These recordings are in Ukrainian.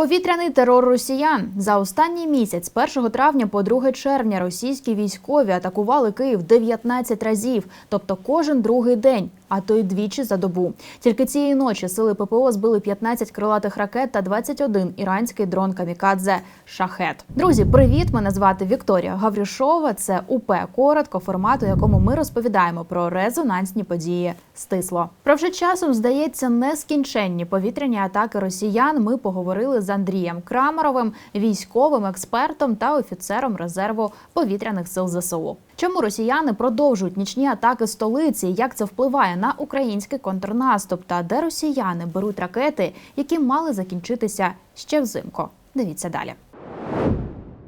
Повітряний терор росіян. За останній місяць, з 1 травня по 2 червня, російські військові атакували Київ 19 разів, тобто кожен другий день, а то й двічі за добу. Тільки цієї ночі сили ППО збили 15 крилатих ракет та 21 іранський дрон камікадзе Шахет. Друзі, привіт! Мене звати Вікторія Гаврюшова. Це УП коротко, формат, у якому ми розповідаємо про резонансні події. Стисло про вже часом здається нескінченні повітряні атаки росіян. Ми поговорили з Андрієм Крамаровим, військовим експертом та офіцером резерву повітряних сил ЗСУ. Чому росіяни продовжують нічні атаки столиці? Як це впливає на український контрнаступ? Та де росіяни беруть ракети, які мали закінчитися ще взимку? Дивіться далі.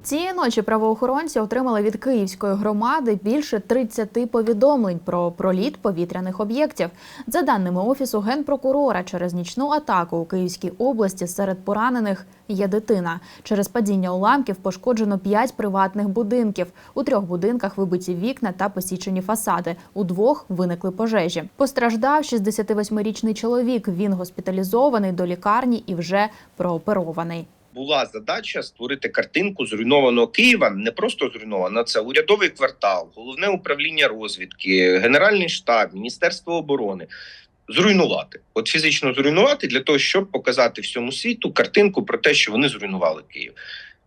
Цієї ночі правоохоронці отримали від київської громади більше 30 повідомлень про проліт повітряних об'єктів. За даними офісу генпрокурора, через нічну атаку у Київській області серед поранених є дитина. Через падіння уламків пошкоджено 5 приватних будинків. У трьох будинках вибиті вікна та посічені фасади. У двох виникли пожежі. Постраждав 68-річний чоловік. Він госпіталізований до лікарні і вже прооперований. Була задача створити картинку зруйнованого Києва. Не просто зруйновано, це урядовий квартал, головне управління розвідки, генеральний штаб, міністерство оборони. Зруйнувати, от фізично зруйнувати для того, щоб показати всьому світу картинку про те, що вони зруйнували Київ,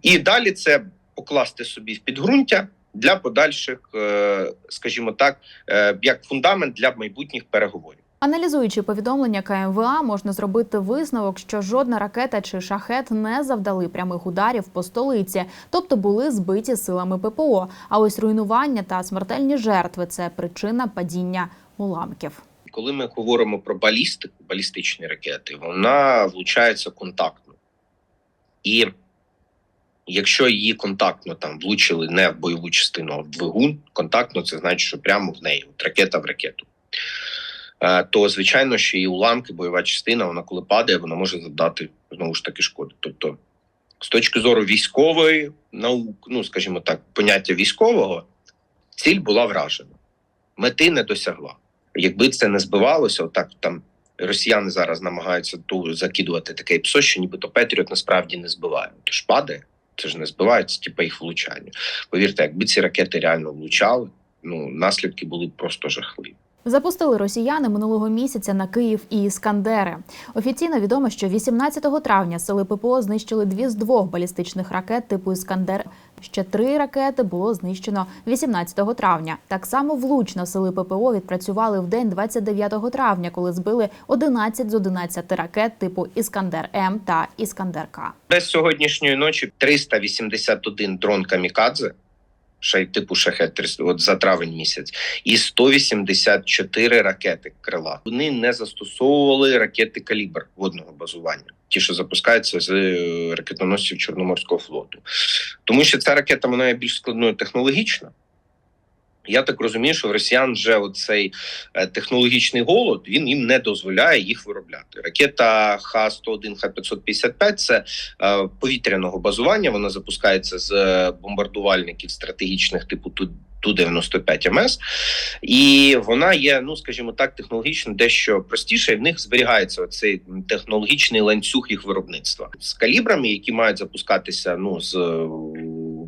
і далі це покласти собі в підґрунтя для подальших, е, скажімо так, е, як фундамент для майбутніх переговорів. Аналізуючи повідомлення КМВА, можна зробити висновок, що жодна ракета чи шахет не завдали прямих ударів по столиці, тобто були збиті силами ППО. А ось руйнування та смертельні жертви це причина падіння уламків. коли ми говоримо про балістику, балістичні ракети, вона влучається контактно. І якщо її контактно там влучили не в бойову частину, а в двигун, контактно це значить, що прямо в неї, от ракета в ракету. Е, То звичайно, що і уламки, бойова частина, вона коли падає, вона може завдати знову ж таки шкоди. Тобто, з точки зору військової наук, ну скажімо так, поняття військового, ціль була вражена, мети не досягла. Якби це не збивалося, отак там росіяни зараз намагаються ту закидувати таке псо, що нібито Петріот насправді не збиває. Тож падає, це ж не збивається, типу їх влучання. Повірте, якби ці ракети реально влучали, ну наслідки були просто жахливі. Запустили росіяни минулого місяця на Київ і Іскандери. Офіційно відомо, що 18 травня сили ППО знищили дві з двох балістичних ракет типу Іскандер. Ще три ракети було знищено 18 травня. Так само влучно сили ППО відпрацювали в день 29 травня, коли збили 11 з 11 ракет типу Іскандер М та Іскандер К. Без сьогоднішньої ночі 381 дрон камікадзе, ще й типу шахет от за травень місяць, і 184 ракети крила. Вони не застосовували ракети калібр водного базування, ті, що запускаються з е, ракетоносців Чорноморського флоту. Тому що ця ракета вона є більш складною технологічно. Я так розумію, що в росіян вже оцей е, технологічний голод він їм не дозволяє їх виробляти. Ракета Х-101, Х-555 – це е, повітряного базування. Вона запускається з е, бомбардувальників стратегічних типу Ту. Ту-95 МС, і вона є, ну скажімо так, технологічно дещо простіше. і В них зберігається цей технологічний ланцюг їх виробництва з калібрами, які мають запускатися ну з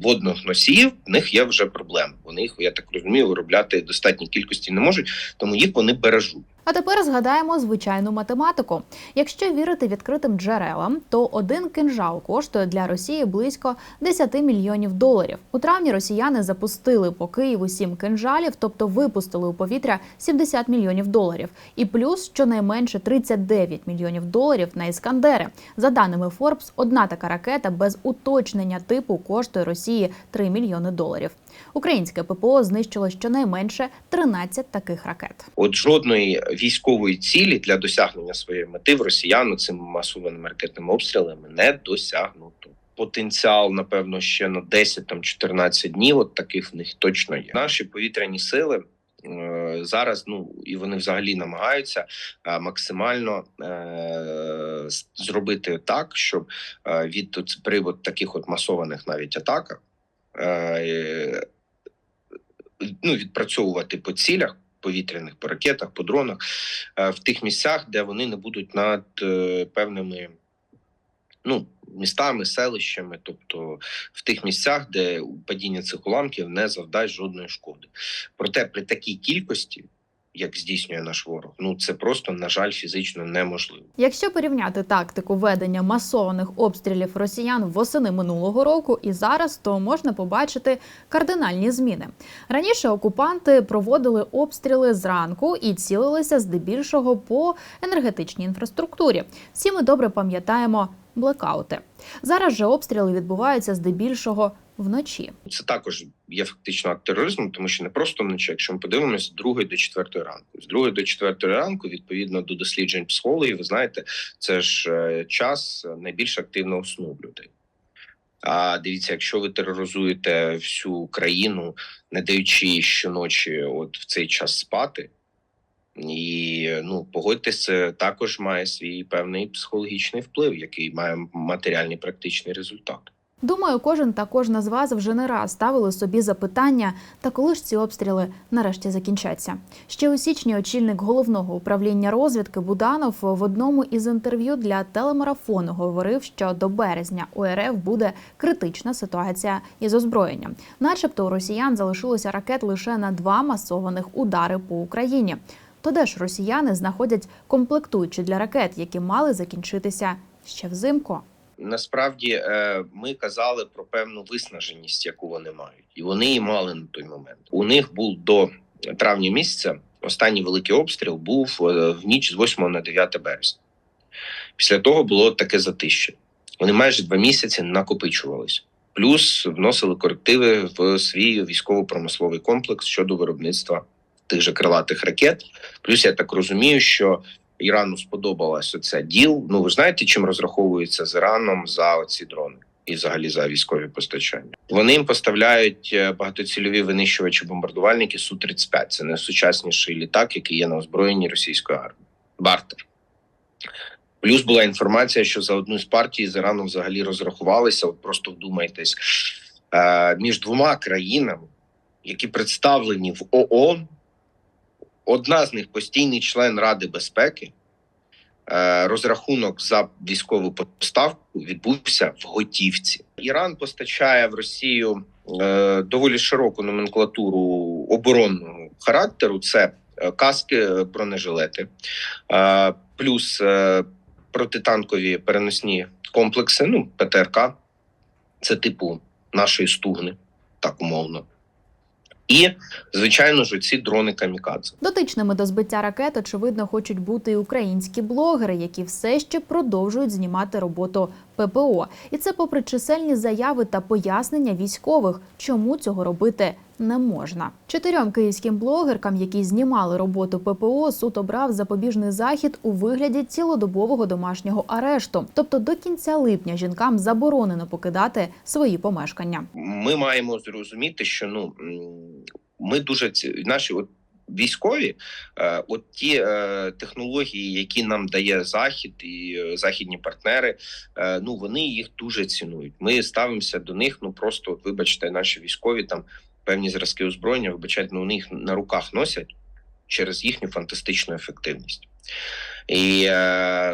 водних носіїв. В них є вже проблеми. Вони їх, я так розумію, виробляти достатній кількості не можуть, тому їх вони бережуть. А тепер згадаємо звичайну математику. Якщо вірити відкритим джерелам, то один кинжал коштує для Росії близько 10 мільйонів доларів. У травні росіяни запустили по Києву сім кинжалів, тобто випустили у повітря 70 мільйонів доларів, і плюс щонайменше 39 мільйонів доларів на іскандери. За даними Forbes, одна така ракета без уточнення типу коштує Росії 3 мільйони доларів. Українське ППО знищило щонайменше 13 таких ракет. От жодної військової цілі для досягнення своєї мети в росіян цими масованими ракетними обстрілами не досягнуто. Потенціал, напевно, ще на 10 там 14 днів. От таких в них точно є. Наші повітряні сили. е, Зараз ну і вони взагалі намагаються е, максимально е, зробити так, щоб е, від от привод таких от масованих навіть атаках е, ну, відпрацьовувати по цілях повітряних, по ракетах, по дронах е, в тих місцях, де вони не будуть над е, певними ну містами, селищами, тобто в тих місцях, де падіння цих уламків не завдасть жодної шкоди. Проте при такій кількості, як здійснює наш ворог, ну це просто на жаль фізично неможливо. Якщо порівняти тактику ведення масованих обстрілів росіян восени минулого року і зараз, то можна побачити кардинальні зміни. Раніше окупанти проводили обстріли зранку і цілилися здебільшого по енергетичній інфраструктурі. Всі ми добре пам'ятаємо блекаути. Зараз же обстріли відбуваються здебільшого вночі. Це також є фактично акт тероризму, тому що не просто вночі, якщо ми подивимося з 2 до 4 ранку. З 2 до 4 ранку, відповідно до досліджень психологів, ви знаєте, це ж е, час найбільш активного сну людей. А дивіться, якщо ви тероризуєте всю країну, не даючи щоночі, от в цей час спати, і ну погодьтесь, це також має свій певний психологічний вплив, який має матеріальний практичний результат. Думаю, кожен та кожна з вас вже не раз ставили собі запитання, та коли ж ці обстріли нарешті закінчаться. Ще у січні очільник головного управління розвідки Буданов в одному із інтерв'ю для телемарафону говорив, що до березня у РФ буде критична ситуація із озброєнням. Начебто у росіян залишилося ракет лише на два масованих удари по Україні. То де ж росіяни знаходять комплектуючі для ракет, які мали закінчитися ще взимку? Насправді е, ми казали про певну виснаженість, яку вони мають, і вони її мали на той момент. У них був до травня місяця останній великий обстріл був е, в ніч з 8 на 9 березня. Після того було таке затище. Вони майже два місяці накопичувалися. Плюс вносили корективи в свій військово-промисловий комплекс щодо виробництва тих же крилатих ракет. Плюс я так розумію, що Ірану сподобалась оця діл. Ну ви знаєте, чим розраховується з Іраном за оці дрони і взагалі за військові постачання. Вони їм поставляють е, багатоцільові винищувачі бомбардувальники су 35 Це найсучасніший літак, який є на озброєнні російської армії. Бартер. Плюс була інформація, що за одну з партій з Іраном взагалі розрахувалися. От просто вдумайтесь е, між двома країнами, які представлені в ООН. Одна з них постійний член Ради безпеки. Е, Розрахунок за військову поставку відбувся в готівці. Іран постачає в Росію е, доволі широку номенклатуру оборонного характеру: це е, каски, бронежилети, плюс протитанкові переносні комплекси. Ну, ПТРК, це типу нашої стугни, так умовно. І, звичайно ж, ці дрони камікадзе. Дотичними до збиття ракет, очевидно, хочуть бути і українські блогери, які все ще продовжують знімати роботу ППО. І це попри чисельні заяви та пояснення військових, чому цього робити не можна. Чотирьом київським блогеркам, які знімали роботу ППО, суд обрав запобіжний захід у вигляді цілодобового домашнього арешту. Тобто до кінця липня жінкам заборонено покидати свої помешкання. Ми маємо зрозуміти, що ну ми дуже наші от військові, е, от ті е, технології, які нам дає захід і е, західні партнери, ну вони їх дуже цінують. Ми ставимося до них. Ну просто от, вибачте, наші військові там певні зразки озброєння, вибачайте, ну вони їх на руках носять через їхню фантастичну ефективність. І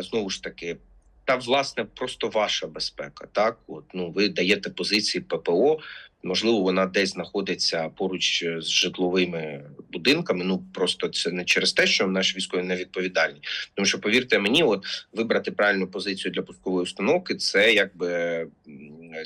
знову ж таки. Та власне просто ваша безпека. Так, от ну ви даєте позиції ППО. Можливо, вона десь знаходиться поруч з житловими будинками. Ну просто це не через те, що наші військові не відповідальні. Тому що повірте мені, от вибрати правильну позицію для пускової установки це якби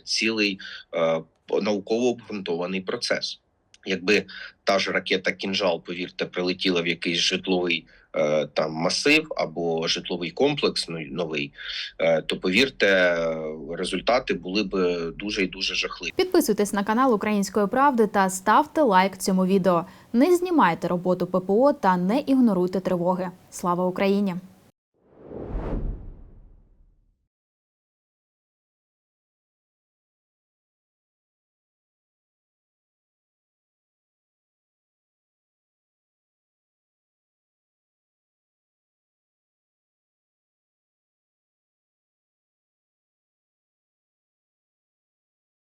цілий е, науково обґрунтований процес. Якби та ж ракета кінжал, повірте, прилетіла в якийсь житловий е, там масив або житловий комплекс ну, новий, е, то повірте, е, результати були б дуже і дуже жахливі. Підписуйтесь на канал Української правди та ставте лайк цьому відео. Не знімайте роботу ППО та не ігноруйте тривоги. Слава Україні!